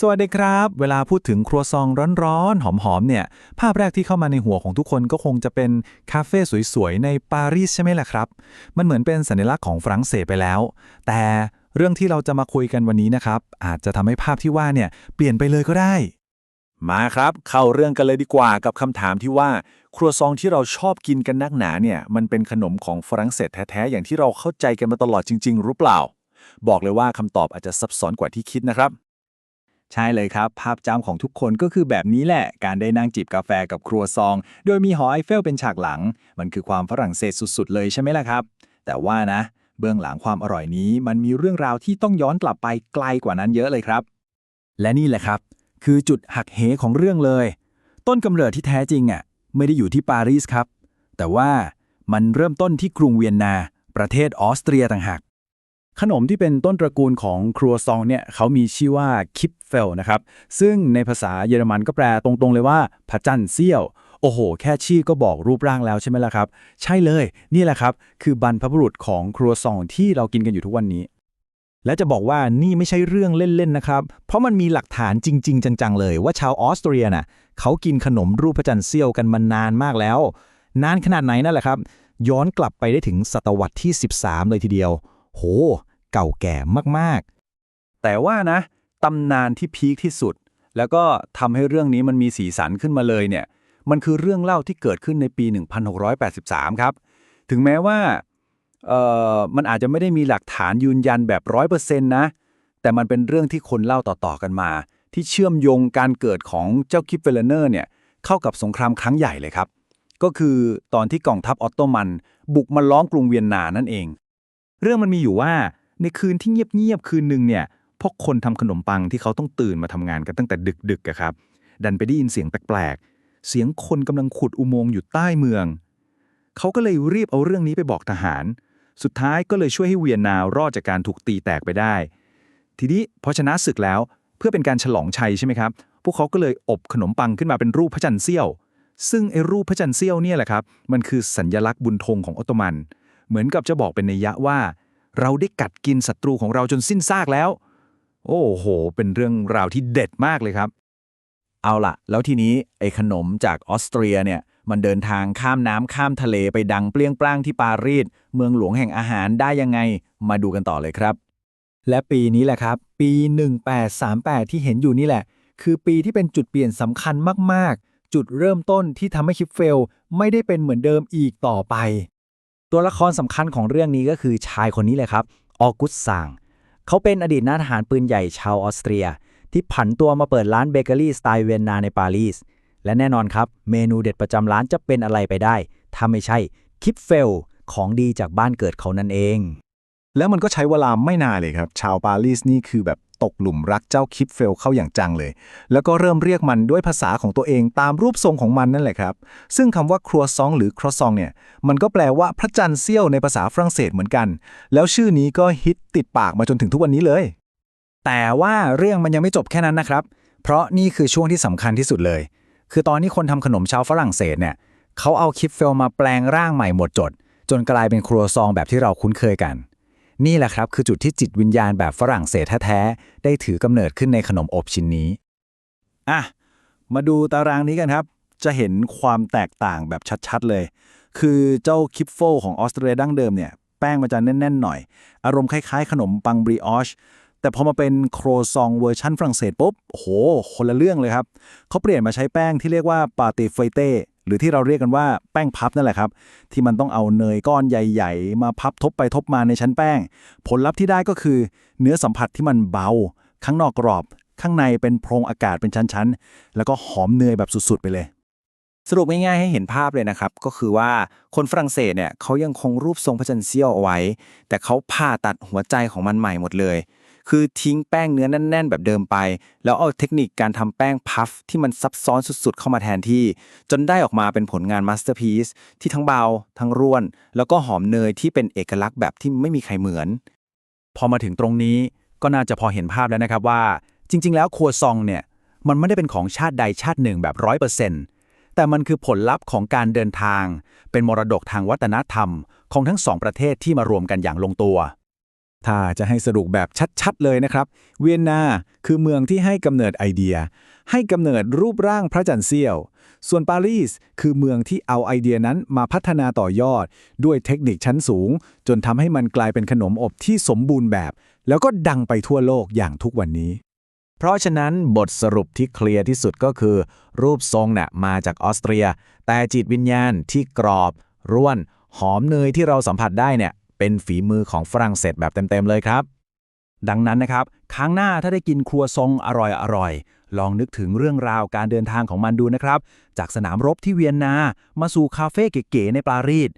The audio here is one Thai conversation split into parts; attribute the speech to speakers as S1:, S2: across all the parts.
S1: สวัสดีครับ เวลาพูดถึงครัวซองร้อนๆ หอมๆ เนี่ย ภาพแรกที่เข้ามาในหัวของทุกคนก็คงจะเป็นคาเฟ่สวยๆ ในปารีสใช่ไหมล่ะครับ มันเหมือนเป็นสัญลักษณ์ของฝรั่งเศสไปแล้ว แต่เรื่องที่เราจะมาคุยกันวันนี้นะครับ อาจจะทำให้ภาพที่ว่าเนี่ยเปลี่ยนไปเลยก็ได้
S2: มาครับ เข้าเรื่องกันเลยดีกว่ากับคำถามที่ว่า ครัวซองที่เราชอบกินกันนักหนาเนี่ย มันเป็นขนมของฝรั่งเศสแท้ๆ อย่างที่เราเข้าใจกันมาตลอดจริง ๆ หรือเปล่า บอกเลยว่าคำตอบอาจจะซับซ้อนกว่าที่คิดนะครับ
S3: ใช่เลยครับ ภาพจำของทุกคนก็คือแบบนี้แหละ การได้นั่งจิบกาแฟกับครัวซอง โดยมีหอไอเฟลเป็นฉากหลัง มันคือความฝรั่งเศสสุด ๆ เลยใช่ไหมล่ะครับ แต่ว่านะ เบื้องหลังความอร่อยนี้ มันมีเรื่องราวที่ต้องย้อนกลับไปไกลกว่านั้นเยอะเลยครับ
S1: และนี่แหละครับ คือจุดหักเหของเรื่องเลย ต้นกำเนิดที่แท้จริงอะไม่ได้อยู่ที่ปารีสครับ แต่ว่ามันเริ่มต้นที่กรุงเวียนนา ประเทศออสเตรียต่างหาก ขนมที่เป็นต้นตระกูลของครัวซองเนี่ยเขามีชื่อว่าคิปเฟลนะครับ ซึ่งในภาษาเยอรมันก็แปลตรงๆเลยว่าพระจันทร์เสี้ยว โอ้โห แค่ชื่อก็บอกรูปร่างแล้วใช่ไหมล่ะครับ ใช่เลย นี่แหละครับ คือบรรพบุรุษของครัวซองที่เรากินกันอยู่ทุกวันนี้ และจะบอกว่านี่ไม่ใช่เรื่องเล่นๆนะครับ เพราะมันมีหลักฐานจริง ๆ จังๆ เลยว่าชาวออสเตรียน่ะเขากินขนมรูปพระจันทร์เสี้ยวกันมานานมากแล้ว นานขนาดไหนนั่นแหละครับ ย้อนกลับไปได้ถึงศตวรรษที่ 13 เลยทีเดียว โห เก่าแก่มากๆ
S2: แต่ว่านะตำนานที่พีคที่สุด แล้วก็ทำให้เรื่องนี้มันมีสีสันขึ้นมาเลยเนี่ย มันคือเรื่องเล่าที่เกิดขึ้นในปี 1683 ครับ ถึงแม้ว่าเอ่อมันอาจจะไม่ได้มีหลักฐานยืนยันแบบร้อยเปอร์เซ็นต์นะ แต่มันเป็นเรื่องที่คนเล่าต่อๆกันมา ที่เชื่อมโยงการเกิดของเจ้าคิปเฟลเนอร์เนี่ยเข้ากับสงครามครั้งใหญ่เลยครับ ก็คือตอนที่กองทัพออตโตมันบุกมาล้อมกรุงเวียนนานั่นเอง
S3: เรื่องมันมีอยู่ว่าในคืนที่เงียบๆคืนหนึ่งเนี่ยพวกคนทำขนมปังที่เขาต้องตื่นมาทำงานกันตั้งแต่ดึกๆอะครับ ดันไปได้ยินเสียงแปลกๆ เสียงคนกำลังขุดอุโมงค์อยู่ใต้เมือง เขาก็เลยรีบเอาเรื่องนี้ไปบอกทหาร สุดท้ายก็เลยช่วยให้เวียนนารอดจากการถูกตีแตกไปได้ ทีนี้พอชนะศึกแล้วเพื่อเป็นการฉลองชัยใช่ไหมครับ พวกเขาก็เลยอบขนมปังขึ้นมาเป็นรูปพระจันทร์เสี้ยว ซึ่งไอ้รูปพระจันทร์เสี้ยวเนี่ยแหละครับ มันคือสัญญลักษณ์บุญธงของออตโตมัน เหมือนกับจะบอกเป็นนัยยะว่า เราได้กัดกินศัตรูของเราจนสิ้นซากแล้ว โอ้โห เป็นเรื่องราวที่เด็ดมากเลยครับ
S1: เอาล่ะ แล้วทีนี้ไอ้ขนมจากออสเตรียเนี่ยมันเดินทางข้ามน้ำข้ามทะเลไปดังเปรี้ยงปร้างที่ปารีสเมืองหลวงแห่งอาหารได้ยังไง มาดูกันต่อเลยครับ และปีนี้แหละครับ ปี 1838 ที่เห็นอยู่นี่แหละ คือปีที่เป็นจุดเปลี่ยนสำคัญมากๆ จุดเริ่มต้นที่ทำให้คิปเฟล ไม่ได้เป็นเหมือนเดิมอีกต่อไป ตัวละครสำคัญของเรื่องนี้ก็คือชายคนนี้เลยครับออกุสซางเขาเป็นอดีตนายทหารปืนใหญ่ชาวออสเตรีย ที่ผันตัวมาเปิดร้านเบเกอรี่สไตล์เวียนนาในปารีสและแน่นอนครับ เมนูเด็ดประจำร้านจะเป็นอะไรไปได้ ถ้าไม่ใช่คิปเฟลของดีจากบ้านเกิดเขานั่นเอง
S4: แล้วมันก็ใช้เวลาไม่นานเลยครับ ชาวปารีสนี่คือแบบตกหลุมรักเจ้าคิปเฟลเข้าอย่างจังเลย แล้วก็เริ่มเรียกมันด้วยภาษาของตัวเองตามรูปทรงของมันนั่นแหละครับ ซึ่งคำว่าครัวซองหรือครอซองเนี่ย มันก็แปลว่าพระจันทร์เสี้ยวในภาษาฝรั่งเศสเหมือนกัน แล้วชื่อนี้ก็ฮิตติดปากมาจนถึงทุกวันนี้เลย
S3: แต่ว่าเรื่องมันยังไม่จบแค่นั้นนะครับ เพราะนี่คือช่วงที่สำคัญที่สุดเลย คือตอนนี้คนทำขนมชาวฝรั่งเศสเนี่ยเขาเอาคิปเฟลมาแปลงร่างใหม่หมดจด จนกลายเป็นครัวซองแบบที่เราคุ้นเคยกัน นี่แหละครับคือจุดที่จิตวิญญาณแบบฝรั่งเศสแท้ๆได้ถือกำเนิดขึ้นในขนมอบชิ้นนี้
S2: อะมาดูตารางนี้กันครับ จะเห็นความแตกต่างแบบชัดๆเลย คือเจ้าคิปโฟของออสเตรเลียดั้งเดิมเนี่ยแป้งมันจะแน่นๆหน่อย อารมณ์คล้ายๆ ขนมปังบริออชแต่พอมาเป็นโครซองเวอร์ชันฝรั่งเศสปุ๊บโหคนละเรื่องเลยครับเขาเปลี่ยนมาใช้แป้งที่เรียกว่าปาเตเฟเต้ หรือที่เราเรียกกันว่าแป้งพับนั่นแหละครับ ที่มันต้องเอาเนยก้อนใหญ่ ๆ มาพับทบไปทบมาในชั้นแป้ง ผลลัพธ์ที่ได้ก็คือ เนื้อสัมผัสที่มันเบา ข้างนอกกรอบ ข้างในเป็นโพรงอากาศเป็นชั้นๆ แล้วก็หอมเนยแบบสุดๆ ไปเลย
S5: สรุปง่ายๆให้เห็นภาพเลยนะครับ ก็คือว่าคนฝรั่งเศสเนี่ยเขายังคงรูปทรงพระจันทร์เสี้ยวเอาไว้ แต่เขาผ่าตัดหัวใจของมันใหม่หมดเลย คือทิ้งแป้งเนื้อแน่น ๆ แบบเดิมไป แล้วเอาเทคนิคการทำแป้งพัฟที่มันซับซ้อนสุดๆ เข้ามาแทนที่ จนได้ออกมาเป็นผลงานมาสเตอร์พีซที่ทั้งเบา ทั้งร่วน แล้วก็หอมเนยที่เป็นเอกลักษณ์แบบที่ไม่มีใครเหมือน
S1: พอมาถึงตรงนี้ก็น่าจะพอเห็นภาพแล้วนะครับว่า จริง ๆ แล้วครัวซองเนี่ยมันไม่ได้เป็นของชาติใดชาติหนึ่งแบบร้อยเปอร์เซ็นต์แต่มันคือผลลัพธ์ของการเดินทาง เป็นมรดกทางวัฒนธรรม ของทั้งสองประเทศที่มารวมกันอย่างลงตัว
S2: ถ้าจะให้สรุปแบบชัดๆเลยนะครับ เวียนนาคือเมืองที่ให้กำเนิดไอเดีย ให้กำเนิดรูปร่างพระจันทร์เสี้ยว ส่วนปารีสคือเมืองที่เอาไอเดียนั้นมาพัฒนาต่อยอด ด้วยเทคนิคชั้นสูง จนทำให้มันกลายเป็นขนมอบที่สมบูรณ์แบบ แล้วก็ดังไปทั่วโลกอย่างทุกวันนี้
S4: เพราะฉะนั้นบทสรุปที่เคลียร์ที่สุดก็คือ รูปทรงน่ะมาจากออสเตรีย แต่จิตวิญญาณที่กรอบ ร่วน หอมเนยที่เราสัมผัสได้เนี่ย เป็นฝีมือของฝรั่งเศสแบบเต็ม ๆ เลยครับ
S2: ดังนั้นนะครับ ครั้งหน้าถ้าได้กินครัวซองอร่อยๆ ลองนึกถึงเรื่องราวการเดินทางของมันดูนะครับ จากสนามรบที่เวียนนา มาสู่คาเฟ่เก๋ๆในปารีส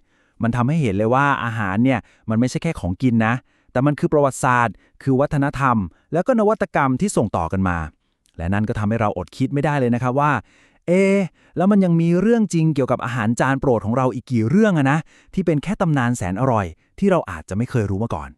S2: มันทำให้เห็นเลยว่าอาหารเนี่ยมันไม่ใช่แค่ของกินนะ แต่มันคือประวัติศาสตร์ คือวัฒนธรรม แล้วก็นวัตกรรมที่ส่งต่อกันมา และนั่นก็ทำให้เราอดคิดไม่ได้เลยนะครับว่า เอะแล้วมันยังมีเรื่องจริงเกี่ยวกับอาหารจานโปรดของเราอีกกี่เรื่องอะนะ ที่เป็นแค่ตำนานแสนอร่อย ที่เราอาจจะไม่เคยรู้มาก่อน